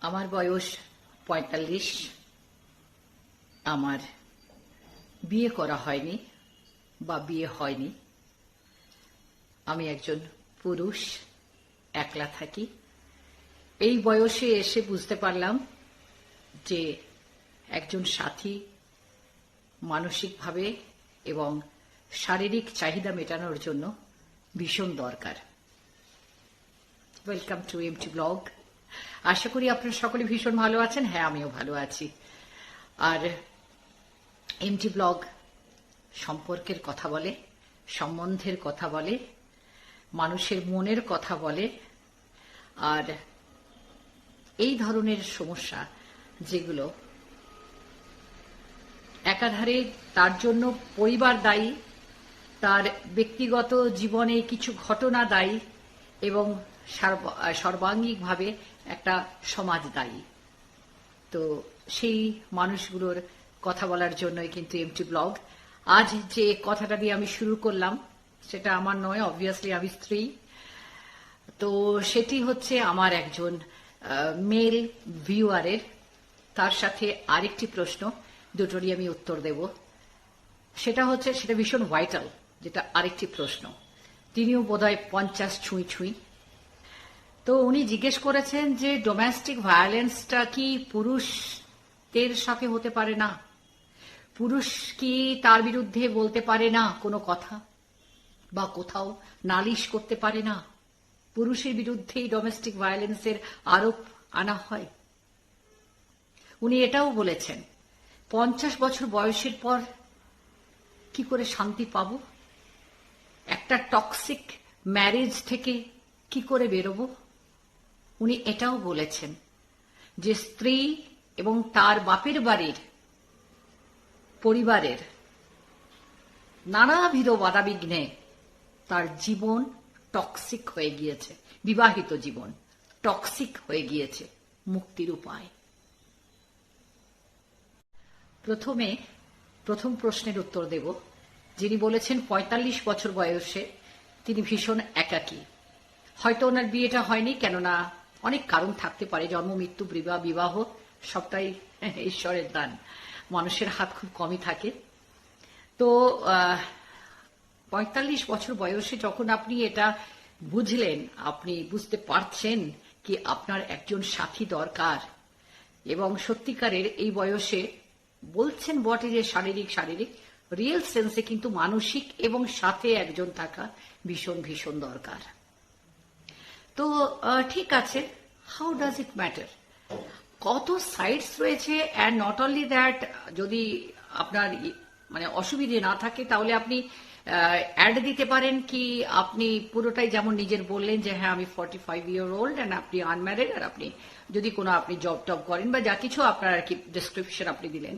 আমার বয়স পঁয়তাল্লিশ। আমার বিয়ে করা হয়নি বা বিয়ে হয়নি। আমি একজন পুরুষ, একলা থাকি। এই বয়সে এসে বুঝতে পারলাম যে একজন সাথী মানসিকভাবে এবং শারীরিক চাহিদা মেটানোর জন্য ভীষণ দরকার। Welcome to M MT blog আশা করি আপনারা সকলে ভীষণ ভালো আছেন। হ্যাঁ আমিও ভালো আছি। আর এমটি ব্লগ সম্পর্কের কথা বলে, সম্বন্ধের কথা বলে, মানুষের মনের কথা বলে, আর এই ধরনের সমস্যা যেগুলো একাধারে তার জন্য পরিবার দায়ী, তার ব্যক্তিগত জীবনে কিছু ঘটনা দায়ী এবং সর্বাঙ্গিকভাবে একটা সমাজ দায়ী তো সেই মানুষগুলোর কথা বলার জন্যই কিন্তু এমটি ব্লগ। আজ যে কথাটা দিয়ে আমি শুরু করলাম, সেটা আমার নয় অবভিয়াসলি আমি স্ত্রী। তো সেটি হচ্ছে আমার একজন মেল ভিউয়ারের তার সাথে আরেকটি প্রশ্ন, দুটোরই আমি উত্তর দেব। সেটা হচ্ছে, সেটা ভীষণ ভাইটাল যেটা আরেকটি প্রশ্ন। তিনিও বোধহয় পঞ্চাশ ছুঁই ছুঁই। তো উনি জিজ্ঞেস করেছেন যে ডোমেস্টিক ভায়োলেন্সটা কি পুরুষদের সাথে হতে পারে না? পুরুষ কি তার বিরুদ্ধে বলতে পারে না কোনো কথা? বা কোথাও নালিশ করতে পারে না? পুরুষের বিরুদ্ধেই ডোমেস্টিক ভায়োলেন্সের আরোপ আনা হয়। উনি এটাও বলেছেন, পঞ্চাশ বছর বয়সের পর কি করে শান্তি পাব? একটা টক্সিক ম্যারেজ থেকে কি করে বেরোবো? উনি এটাও বলেছেন যে স্ত্রী এবং তার বাপের বাড়ির পরিবারের নানাবিধ বাধাবিঘ্নে তার জীবন টক্সিক হয়ে গিয়েছে, বিবাহিত জীবন টক্সিক হয়ে গিয়েছে, মুক্তির উপায়। প্রথমে, প্রথম প্রশ্নের উত্তর দেব। যিনি বলেছেন ৪৫ বছর বয়সে তিনি ভীষণ একাকী। হয়তো ওনার বিয়েটা হয়নি, কেননা অনেক কারণ থাকতে পারে, জন্ম, মৃত্যু, বিবাহ বিবাহ, সবটাই ঈশ্বরের দান। মানুষের হাত খুব কমই থাকে। তো পঁয়তাল্লিশ বছর বয়সে যখন আপনি এটা বুঝলেন, আপনি বুঝতে পারছেন কি আপনার একজন সাথী দরকার। এবং সত্যিকারের এই বয়সে বলছেন বটে যে শারীরিক শারীরিক রিয়েল সেন্সে কিন্তু মানসিক এবং সাথে একজন থাকা ভীষণ ভীষণ দরকার। তো ঠিক আছে। হাউ ডাজ ইট ম্যাটার কত সাইটস রয়েছে অ্যান্ড নট অনলি দ্যাট যদি আপনার মানে অসুবিধে না থাকে, তাহলে আপনি অ্যাড দিতে পারেন কি আপনি পুরোটাই যেমন নিজের বললেন যে হ্যাঁ আমি forty five year old and আপনি আনম্যারিড আর আপনি যদি কোনো আপনি জব টব করেন বা যা কিছু আপনার আর কি ডিসক্রিপশন আপনি দিলেন।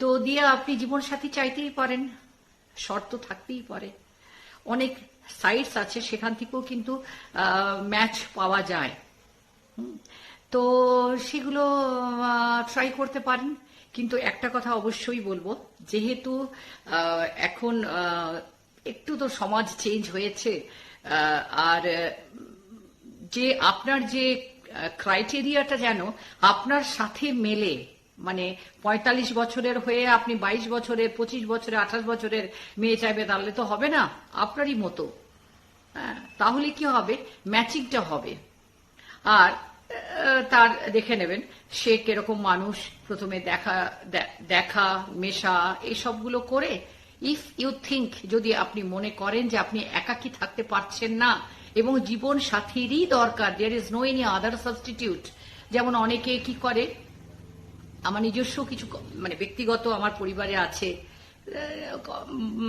তো দিয়ে আপনি জীবন সাথী চাইতেই পারেন, শর্ত থাকতেই পারে। অনেক সাইটস আছে, সেখান থেকেও কিন্তু ম্যাচ পাওয়া যায়। তো সেগুলো ট্রাই করতে পারেন। কিন্তু একটা কথা অবশ্যই বলব, যেহেতু এখন একটু তো সমাজ চেঞ্জ হয়েছে আর, যে আপনার যে ক্রাইটেরিয়াটা যেন আপনার সাথে মেলে মানে পঁয়তাল্লিশ বছরের হয়ে আপনি বাইশ বছরের পঁচিশ বছরের আঠাশ বছরের মেয়ে চাইবে, তাহলে তো হবে না, আপনারই মতো। হ্যাঁ তাহলে কি হবে? ম্যাচিংটা হবে। আর তার দেখে নেবেন, সে কীরকম মানুষ, প্রথমে দেখা দেখা, মেশা, এসবগুলো করে ইফ ইউ থিঙ্ক যদি আপনি মনে করেন যে আপনি একাকী থাকতে পারছেন না, এবং জীবন সাথীরই দরকার there is no any other substitute যেমন অনেকে কি করে আমার নিজস্ব কিছু মানে ব্যক্তিগত আমার পরিবারে আছে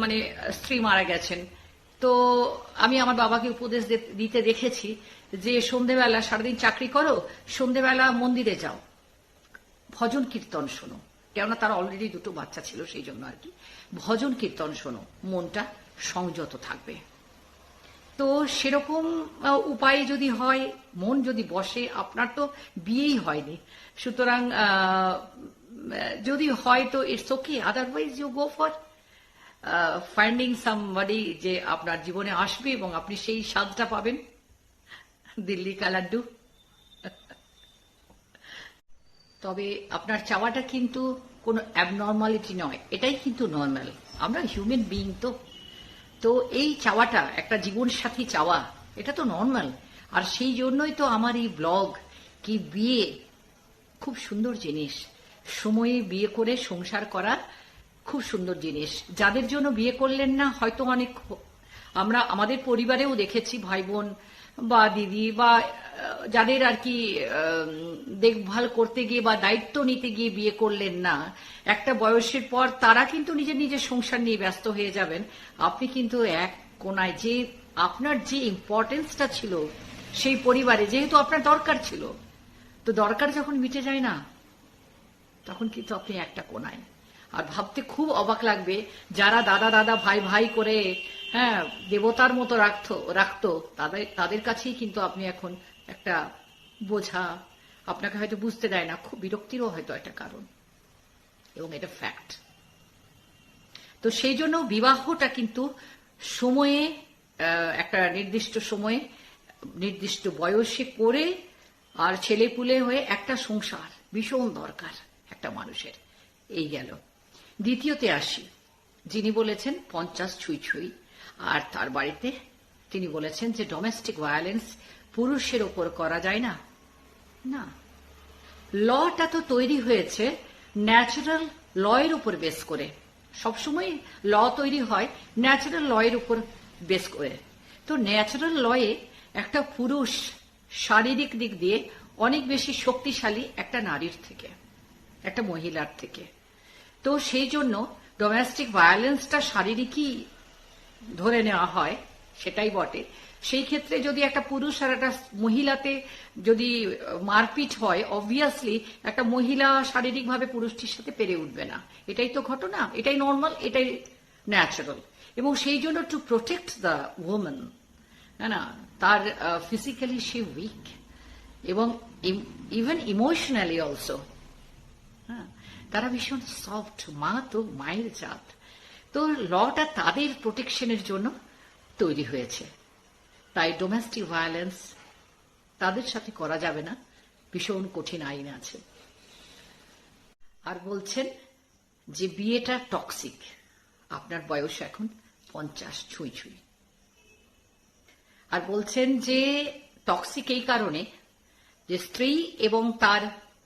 মানে স্ত্রী মারা গেছেন। তো আমি আমার বাবাকে উপদেশ দিতে দেখেছি যে সন্ধেবেলা সারাদিন চাকরি করো, সন্ধেবেলা মন্দিরে যাও। ভজন কীর্তন শোনো। কেননা তার অলরেডি দুটো বাচ্চা ছিল, সেই জন্য আর কি। ভজন কীর্তন শোনো। মনটা সংযত থাকবে। তো সেরকম উপায় যদি হয়, মন যদি বসে, আপনার তো বিয়েই হয়নি। সুতরাং যদি হয় তো it's okay otherwise you go for finding somebody যে আপনার জীবনে আসবে এবং আপনি সেই স্বাদটা পাবেন। দিল্লি কালাড্ডু তবে আপনার চাওয়াটা কিন্তু কোনো অ্যাবনর্মালিটি নয়, এটাই কিন্তু নর্মাল আমরা হিউম্যান বিইং তো। তো এই চাওয়াটা, একটা জীবন সাথী চাওয়া, এটা তো নর্মাল আর সেই জন্যই তো আমার এই ব্লগ কি বিয়ে, খুব সুন্দর জিনিস। সময়ে বিয়ে করে সংসার করা খুব সুন্দর জিনিস। যাদের জন্য বিয়ে করলেন না, হয়তো অনেক আমরা আমাদের পরিবারেও দেখেছি ভাই বোন বা দিদি বা যাদের আর কি দেখভাল করতে গিয়ে বা দায়িত্ব নিতে গিয়ে বিয়ে করলেন না, একটা বয়সের পর তারা কিন্তু নিজের নিজের সংসার নিয়ে ব্যস্ত হয়ে যাবেন। আপনি কিন্তু এক কোনায় যে আপনার যে ইম্পর্টেন্সটা ছিল সেই পরিবারে, যেহেতু আপনার দরকার ছিল, তো দরকার যখন মিটে যায় না, তখন কিন্তু আপনি একটা কোনায়। আর ভাবতে খুব অবাক লাগবে, যারা দাদা দাদা ভাই ভাই করে হ্যাঁ দেবতার মতো রাখতো রাখতো। তাদের তাদের কাছেই কিন্তু আপনি এখন একটা বোঝা আপনাকে হয়তো বুঝতে দেয় না। খুব বিরক্তিরও হয়তো একটা কারণ। এবং এটা ফ্যাক্ট তো সেই জন্য বিবাহটা কিন্তু সময়ে একটা নির্দিষ্ট সময়ে, নির্দিষ্ট বয়সে করে আর ছেলে পুলে হয়ে একটা সংসার ভীষণ দরকার একটা মানুষের। এই গেল। দ্বিতীয়তে আসি। যিনি বলেছেন, পঞ্চাশ ছুঁই ছুঁই। আর তার বাড়িতে তিনি বলেছেন যে ডোমেস্টিক ভায়োলেন্স পুরুষের ওপর করা যায় না। না। লটা তো তৈরি হয়েছে ন্যাচারাল লয়ের উপর বেস করে। সবসময় ল তৈরি হয় ন্যাচারাল লয়ের উপর বেস করে। তো ন্যাচারাল লয়ে একটা পুরুষ শারীরিক দিক দিয়ে অনেক বেশি শক্তিশালী একটা নারীর থেকে, একটা মহিলার থেকে। তো সেই জন্য ডোমেস্টিক ভায়োলেন্সটা শারীরিকই ধরে নেওয়া হয়, সেটাই বটে। সেই ক্ষেত্রে যদি একটা পুরুষ আর একটা মহিলাতে যদি মারপিট হয় অবভিয়াসলি একটা মহিলা শারীরিকভাবে পুরুষটির সাথে পেরে উঠবে না। এটাই তো ঘটনা, এটাই নর্মাল এটাই ন্যাচারাল এবং সেই জন্য টু প্রোটেক্ট দ্য ওমেন না তার ফিজিক্যালি সে উইক এবং ইভেন ইমোশনালি অলসো হ্যাঁ তারা ভীষণ সফট মা তো মায়ের জাত। তো লটা তাদের প্রোটেকশনের জন্য তৈরি হয়েছে। তাই ডোমেস্টিক ভায়োলেন্স তাদের সাথে করা যাবে না। ভীষণ কঠিন আইন আছে। আর বলছেন যে বিয়েটা টক্সিক আপনার বয়স এখন পঞ্চাশ, ছুঁই ছুঁই। আর বলছেন যে টক্সিক এই কারণে যে স্ত্রী এবং তার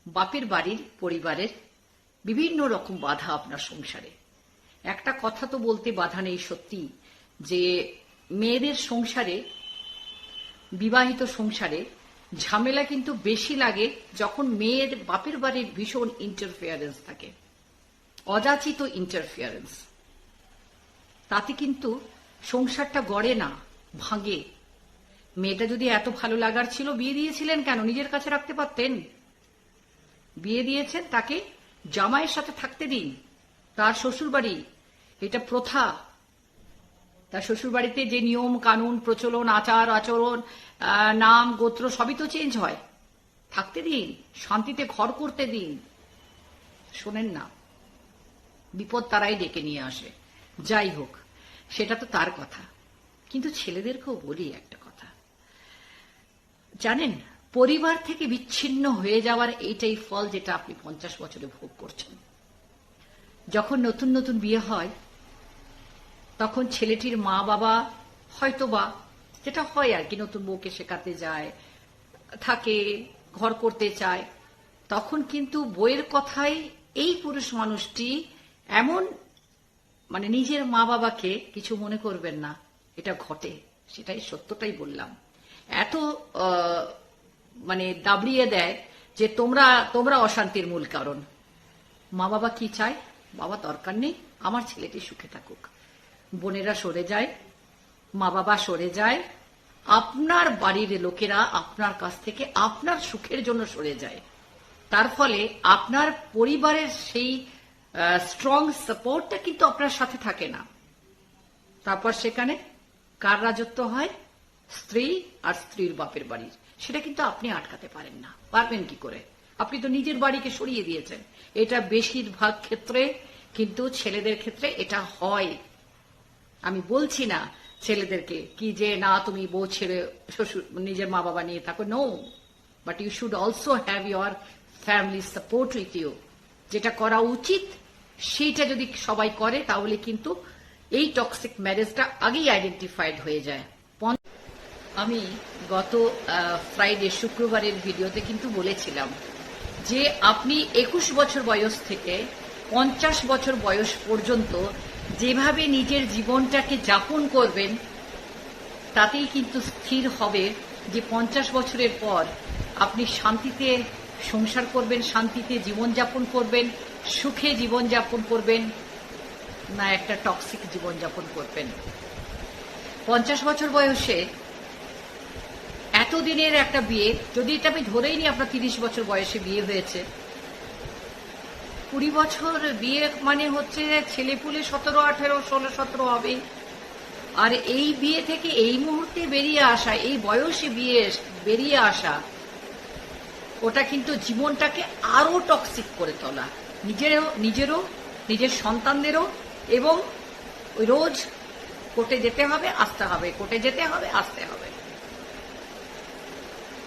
বাপের বাড়ির পরিবারের বিভিন্ন রকম বাধা আপনার সংসারে। একটা কথা তো বলতে বাধা নেই সত্যি, যে মেয়েদের সংসারে, বিবাহিত সংসারে ঝামেলা কিন্তু বেশি লাগে যখন মেয়ের বাপের বাড়ির ভীষণ ইন্টারফিয়ারেন্স থাকে, অযাচিত ইন্টারফিয়ারেন্স তাতে কিন্তু সংসারটা গড়ে না, ভাঙে। মেয়েটা যদি এত ভালো লাগার ছিল, বিয়ে দিয়েছিলেন কেন? নিজের কাছে রাখতে পারতেন। বিয়ে দিয়েছেন তাকে জামাইয়ের সাথে থাকতে দিন। তার শ্বশুর বাড়ি এটা প্রথা। তার শ্বশুর বাড়িতে যে নিয়ম, কানুন, প্রচলন, আচার, আচরণ নাম, গোত্র, সবই তো চেঞ্জ হয়। থাকতে দিন, শান্তিতে ঘর করতে দিন। শোনেন না, বিপদ তারাই ডেকে নিয়ে আসে। যাই হোক, সেটা তো তার কথা। কিন্তু ছেলেদেরকেও বলি একটা কথা। জানেন, পরিবার থেকে বিচ্ছিন্ন হয়ে যাওয়ার এইটাই ফল যেটা আপনি পঞ্চাশ বছরে ভোগ করছেন। যখন নতুন নতুন বিয়ে হয়, তখন ছেলেটির মা বাবা হয়তো বা যেটা হয় আর কি, নতুন বউকে শেখাতে যায়, থাকে, ঘর করতে চায়, তখন কিন্তু বইয়ের কথাই এই পুরুষ মানুষটি এমন মানে নিজের মা বাবাকে কিছু মনে করবেন না, এটা ঘটে, সেটাই সত্যটাই বললাম। এত মানে দাবড়িয়ে দেয় যে তোমরা তোমরা অশান্তির মূল কারণ। মা বাবা কি চায়? বাবা দরকার নেই, আমার ছেলেটি সুখে থাকুক। বোনেরা সরে যায় মা বাবা সরে যায়, আপনার বাড়ির লোকেরা আপনার কাছ থেকে আপনার সুখের জন্য সরে যায়। তার ফলে আপনার পরিবারের সেই স্ট্রং সাপোর্টটা কিন্তু আপনার সাথে থাকে না। তারপর সেখানে কার রাজত্ব হয়? স্ত্রী আর স্ত্রীর বাপের বাড়ির। সেটা কিন্তু আপনি আটকাতে পারেন না। পারবেন কি করে? আপনি তো নিজের বাড়িকে সরিয়ে দিয়েছেন। এটা বেশিরভাগ ক্ষেত্রে, কিন্তু ছেলেদের ক্ষেত্রে এটা হয়। আমি বলছি না ছেলেদেরকে কি যে, না, তুমি বউ ছেড়ে শ্বশুর, নিজের মা বাবা নিয়ে থাকো। No but you should also have your family support with you যেটা করা উচিত, সেইটা যদি সবাই করে, তাহলে কিন্তু এই টক্সিক ম্যারেজটা আগেই আইডেন্টিফাইড হয়ে যায়। আমি গত ফ্রাইডে শুক্রবারের ভিডিওতে কিন্তু বলেছিলাম যে আপনি একুশ বছর বয়স থেকে পঞ্চাশ বছর বয়স পর্যন্ত যেভাবে নিজের জীবনটাকে যাপন করবেন, তাতেই কিন্তু স্থির হবে যে পঞ্চাশ বছরের পর আপনি শান্তিতে সংসার করবেন, শান্তিতে জীবনযাপন করবেন, সুখে জীবনযাপন করবেন না একটা টক্সিক জীবনযাপন করবেন। পঞ্চাশ বছর বয়সে এতদিনের একটা বিয়ে, যদি এটা আমি ধরেই নিই আপনার তিরিশ বছর বয়সে বিয়ে হয়েছে, কুড়ি বছর বিয়ে মানে হচ্ছে ছেলে পুলে সতেরো, আঠেরো, ষোলো, সতেরো হবে আর এই বিয়ে থেকে এই মুহূর্তে বেরিয়ে আসা, এই বয়সে বিয়ে বেরিয়ে আসা, ওটা কিন্তু জীবনটাকে আরও টক্সিক করে তোলা। নিজেরও নিজেরও, নিজের সন্তানদেরও এবং রোজ কোর্টে যেতে হবে, আসতে হবে, কোর্টে যেতে হবে, আসতে হবে।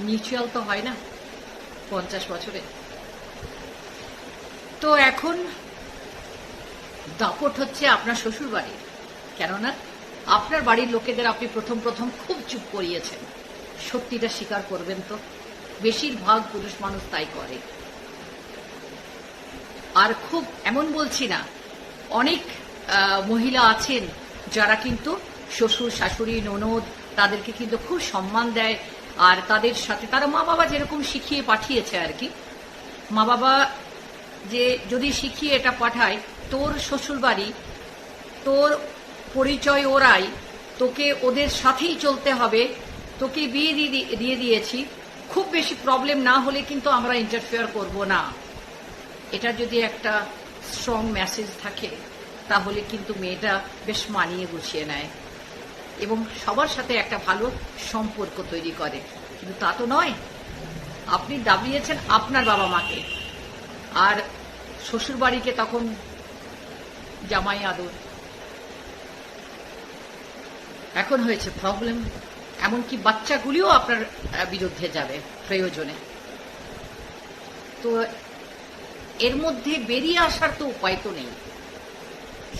মিউচুয়াল তো হয় না, পঞ্চাশ বছরে। তো এখন দাপট হচ্ছে আপনার শ্বশুর বাড়ির, কেননা আপনার বাড়ির লোকেদের আপনি প্রথম প্রথম খুব চুপ করিয়েছেন। সত্যিটা স্বীকার করবেন তো, বেশিরভাগ পুরুষ মানুষ তাই করে। আর খুব এমন বলছি না, অনেক মহিলা আছেন যারা কিন্তু শ্বশুর, শাশুড়ি, ননদ তাদেরকে কিন্তু খুব সম্মান দেয় আর তাদের সাথে তারা মা বাবা যেরকম শিখিয়ে পাঠিয়েছে আর কি, মা বাবা যে যদি শিখিয়ে এটা পাঠায়, তোর শ্বশুর বাড়ি তোর পরিচয় ওরাই, তোকে ওদের সাথেই চলতে হবে, তোকে বিয়ে দিয়ে দিয়েছি, খুব বেশি প্রবলেম না হলে কিন্তু আমরা ইন্টারফেয়ার করব না। এটা যদি একটা স্ট্রং মেসেজ থাকে, তাহলে কিন্তু মেয়েটা বেশ মানিয়ে গুছিয়ে নেয়। এবং সবার সাথে একটা ভালো সম্পর্ক তৈরি করে। কিন্তু তা তো নয়। আপনি দাবিয়েছেন আপনার বাবা মাকে। আর শ্বশুর বাড়িকে তখন জামাই আদর। এখন হয়েছে প্রবলেম এমনকি বাচ্চাগুলিও আপনার বিরুদ্ধে যাবে প্রয়োজনে। তো এর মধ্যে বেরিয়ে আসার তো উপায় তো নেই।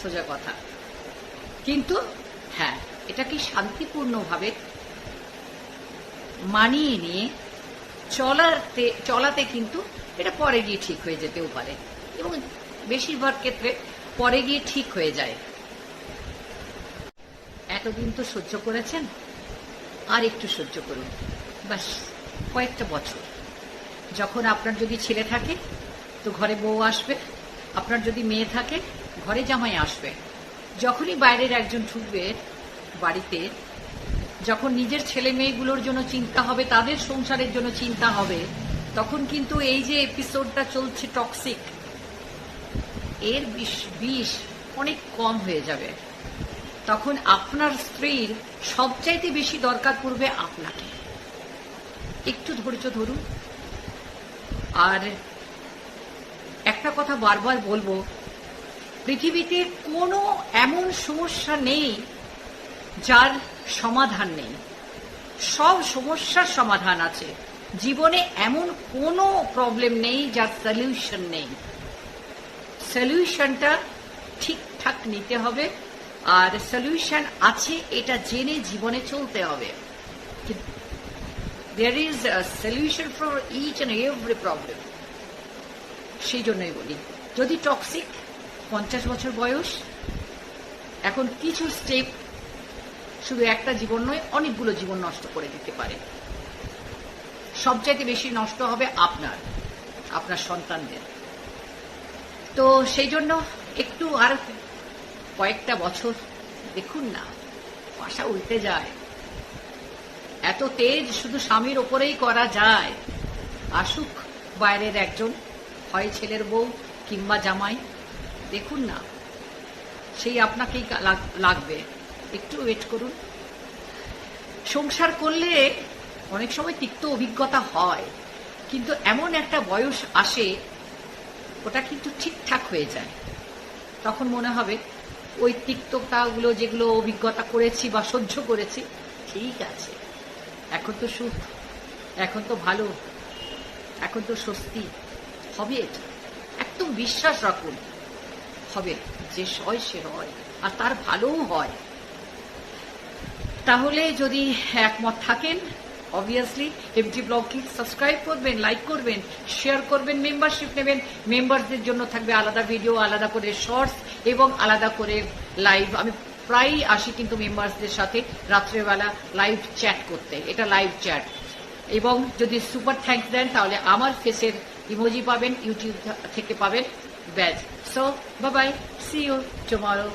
সোজা কথা। কিন্তু হ্যাঁ এটা কি শান্তিপূর্ণভাবে মানিয়ে নিয়ে চলাতে চলাতে কিন্তু এটা পরে গিয়ে ঠিক হয়ে যেতেও পারে। এবং বেশিরভাগ ক্ষেত্রে পরে গিয়ে ঠিক হয়ে যায়। এতদিন তো সহ্য করেছেন? আর একটু সহ্য করুন। বাস, কয়েকটা বছর। যখন আপনার যদি ছেলে থাকে, তো ঘরে বউ আসবে। আপনার যদি মেয়ে থাকে, ঘরে জামাই আসবে। যখনই বাইরের একজন ঢুকবে বাড়িতে, যখন নিজের ছেলে মেয়েগুলোর জন্য চিন্তা হবে, তাদের সংসারের জন্য চিন্তা হবে, তখন কিন্তু এই যে এপিসোডটা চলছে টক্সিক এর বিষ বিষ অনেক কম হয়ে যাবে। তখন আপনার স্ত্রীর সবচাইতে বেশি দরকার পড়বে আপনাকে। একটু ধৈর্য ধরুন। আর একটা কথা বারবার বলব, পৃথিবীতে কোনো এমন সমস্যা নেই যার সমাধান নেই। সব সমস্যার সমাধান আছে। জীবনে এমন কোনো প্রবলেম নেই যার সলিউশন নেই। সলিউশনটা ঠিকঠাক নিতে হবে আর সলিউশন আছে এটা জেনে জীবনে চলতে হবে। There is solution for each and every problem সেই জন্যই বলি, যদি টক্সিক পঞ্চাশ বছর বয়স, এখন কিছু স্টেপ শুধু একটা জীবন নয়, অনেকগুলো জীবন নষ্ট করে দিতে পারে। সবচাইতে বেশি নষ্ট হবে আপনার আপনার সন্তানদের। তো সেই জন্য একটু আর কয়েকটা বছর, দেখুন না পাশা উল্টে যায়। এত তেজ শুধু স্বামীর ওপরেই করা যায়। আসুক, বাইরের একজন, হয় ছেলের বউ কিংবা জামাই, দেখুন না, সেই আপনাকেই লাগ- লাগবে। একটু ওয়েট করুন। সংসার করলে অনেক সময় তিক্ত অভিজ্ঞতা হয়, কিন্তু এমন একটা বয়স আসে, ওটা কিন্তু ঠিকঠাক হয়ে যায়। তখন মনে হবে, ওই তিক্ততাগুলো যেগুলো অভিজ্ঞতা করেছি বা সহ্য করেছি, ঠিক আছে। এখন তো সুখ, এখন তো ভালো, এখন তো স্বস্তি। হবে এটা। একদম বিশ্বাস রাখুন। হবে, যে সয় সে হয় আর তার ভালোও হয়। তাহলে যদি একমত থাকেন অবভিয়াসলি এমটি ব্লগকে সাবস্ক্রাইব করবেন লাইক করবেন শেয়ার করবেন মেম্বারশিপ নেবেন। মেম্বারদের জন্য থাকবে আলাদা ভিডিও আলাদা করে শর্টস এবং আলাদা করে লাইভ আমি প্রায়ই আসি কিন্তু মেম্বারসদের সাথে রাত্রেবেলা লাইভ চ্যাট করতে। এটা লাইভ চ্যাট এবং যদি সুপার থ্যাঙ্কস দেন, তাহলে আমার ফেসের ইমোজি পাবেন ইউটিউব থেকে পাবেন। Badge so bye see you tomorrow